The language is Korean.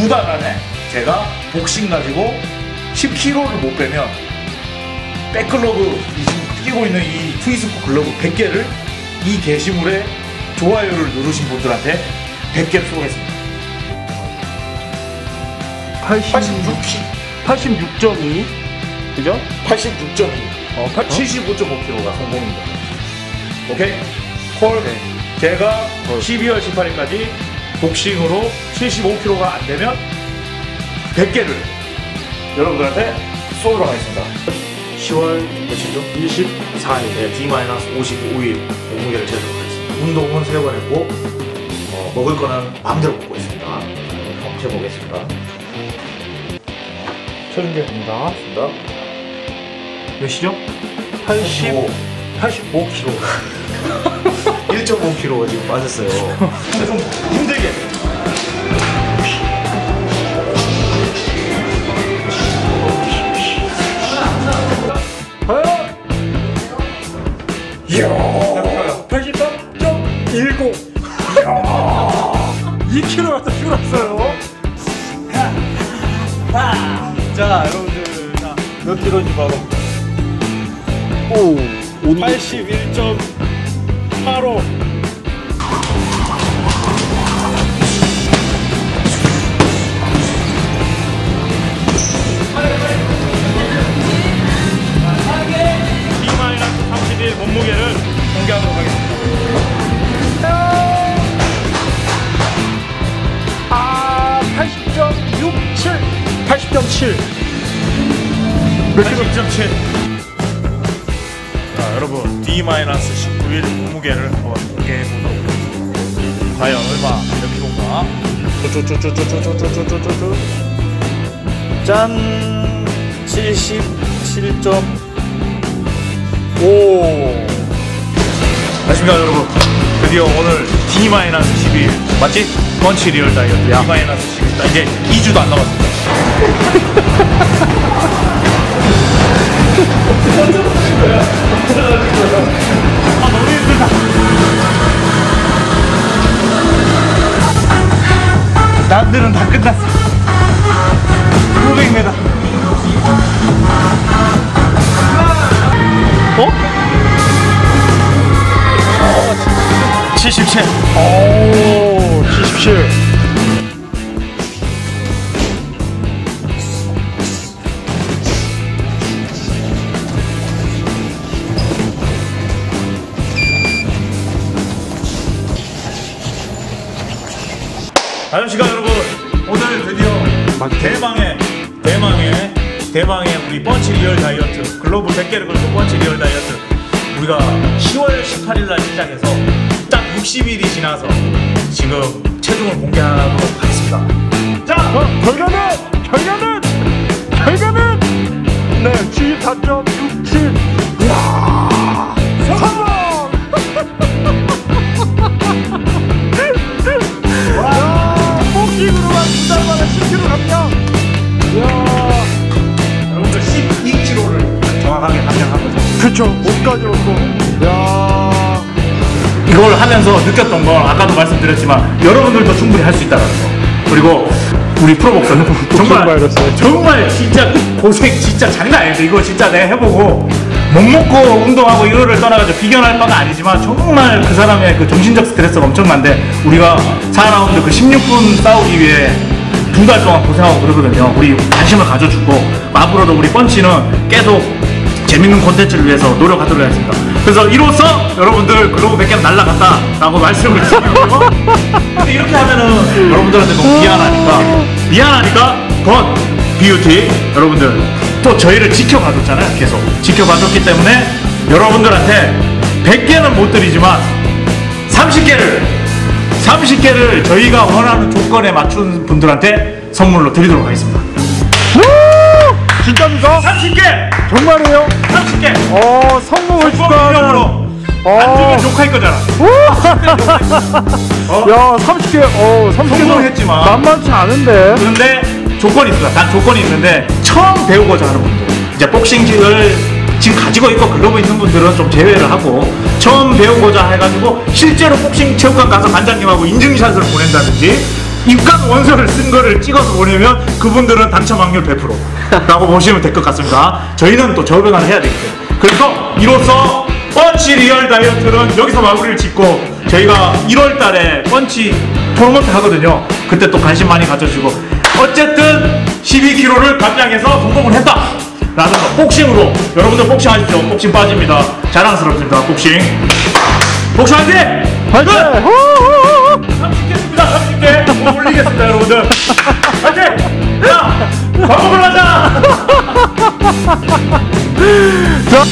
두 달 안에 제가 복싱 가지고 10kg를 못 빼면 백글러브 이 지금 끼고 있는 이 트위스코 글러브 100개를 이 게시물에 좋아요를 누르신 분들한테 100개를 쏘겠습니다. 86, 86.2 그죠? 86.2. 어, 75.5kg가 성공입니다. 오케이? 콜. 제가 12월 18일까지 복싱으로 75kg가 안 되면 100개를 여러분들한테 쏘도록 하겠습니다. 10월 며칠죠? 24일. 네, D-55일 몸무게를 재도록 하겠습니다. 운동은 세번 했고, 어, 먹을 거는 마음대로 먹고 있습니다. 한번 재보겠습니다. 최준규입니다. 좋습니다. 몇이죠? 85 85kg. 1.5kg가 지금 빠졌어요. 좀 힘들게. 과연 이야! 83.10 2kg 갖다 줄었어요? 자 여러분들 자, 몇 킬로인지 바로 오 81.85 D-31 몸무게를 공개하도록 하겠습니다. 아 80.67 80.7 80.7. 자, 여러분 D-19일 몸무게를 한번 공개해 보도록 하겠습니다. 과연 얼마 몇 킬로인가? 쪼쪼쪼쪼쪼쪼쪼쪼쪼쪼 짠! 77.5 안녕하십니까 여러분. 드디어 오늘 D-12일. 맞지? 펀치 리얼 다이어트. D-12일 이제 2주도 안 남았습니다 남들은 다 끝났어. 500m 어? 77 오, 77 다른 시간으로 대망의 대망의 대망의 우리 펀치 리얼 다이어트 글로벌 100개를 걸고 펀치 리얼 다이어트. 우리가 10월 18일 날 시작해서 딱 60일이 지나서 지금 체중을 공개하도록 하겠습니다. 자 어, 결과는 결과는 결과는! 네 74.67 그쵸. 옷까지 얻고 이야. 이걸 하면서 느꼈던 건 아까도 말씀드렸지만 여러분들도 충분히 할 수 있다는 거. 그리고 우리 프로복서는 정말. 정말 진짜 고생 진짜 장난 아닌데 이거 진짜 내가 해보고 못 먹고 운동하고 이거를 떠나가지고 비견할 바가 아니지만 정말 그 사람의 그 정신적 스트레스가 엄청난데 우리가 4라운드 그 16분 싸우기 위해 두 달 동안 고생하고 그러거든요. 우리 관심을 가져주고 앞으로도 우리 펀치는 계속 재밌는 콘텐츠를 위해서 노력하도록 하겠습니다. 그래서 이로써 여러분들 글로브 100개 날라갔다 라고 말씀을 드리고요. 근데 이렇게 하면은 여러분들한테 너무 미안하니까 미안하니까 건 비유티 여러분들 또 저희를 지켜봐줬잖아요. 계속 지켜봐줬기 때문에 여러분들한테 100개는 못 드리지만 30개를 30개를 저희가 원하는 조건에 맞춘 분들한테 선물로 드리도록 하겠습니다. 진짜입니까? 30개! 정말이에요? 30개! 어 성공을 축하하는 어. 안 주면 욕할 거잖아. 야 30개 어 30개 성공했지만. 만만치 않은데 그런데 조건이 있어요. 단 조건이 있는데 처음 배우고자 하는 분들. 이제 복싱직을 지금 가지고 있고 글러브 있는 분들은 좀 제외를 하고 처음 배우고자 해가지고 실제로 복싱 체육관 가서 관장님하고 인증샷을 보낸다든지 입간 원서를 쓴 거를 찍어서 보내면 그분들은 당첨 확률 100% 라고 보시면 될 것 같습니다. 저희는 또 저변화를 해야 되기 때문에. 그래서 이로써 펀치 리얼 다이어트는 여기서 마무리를 짓고 저희가 1월 달에 펀치 토너먼트 하거든요. 그때 또 관심 많이 가져주고 어쨌든 12kg를 감량해서 성공을 했다. 라는 거 복싱으로 여러분들 복싱 하십시오. 복싱 빠집니다. 자랑스럽습니다. 복싱. 복싱 화이팅! 화이팅! 끝! 호호호호! 30개입니다. 30개. 못 올리겠습니다, 여러분들. 화이팅! 자, 광고 불러자! 자,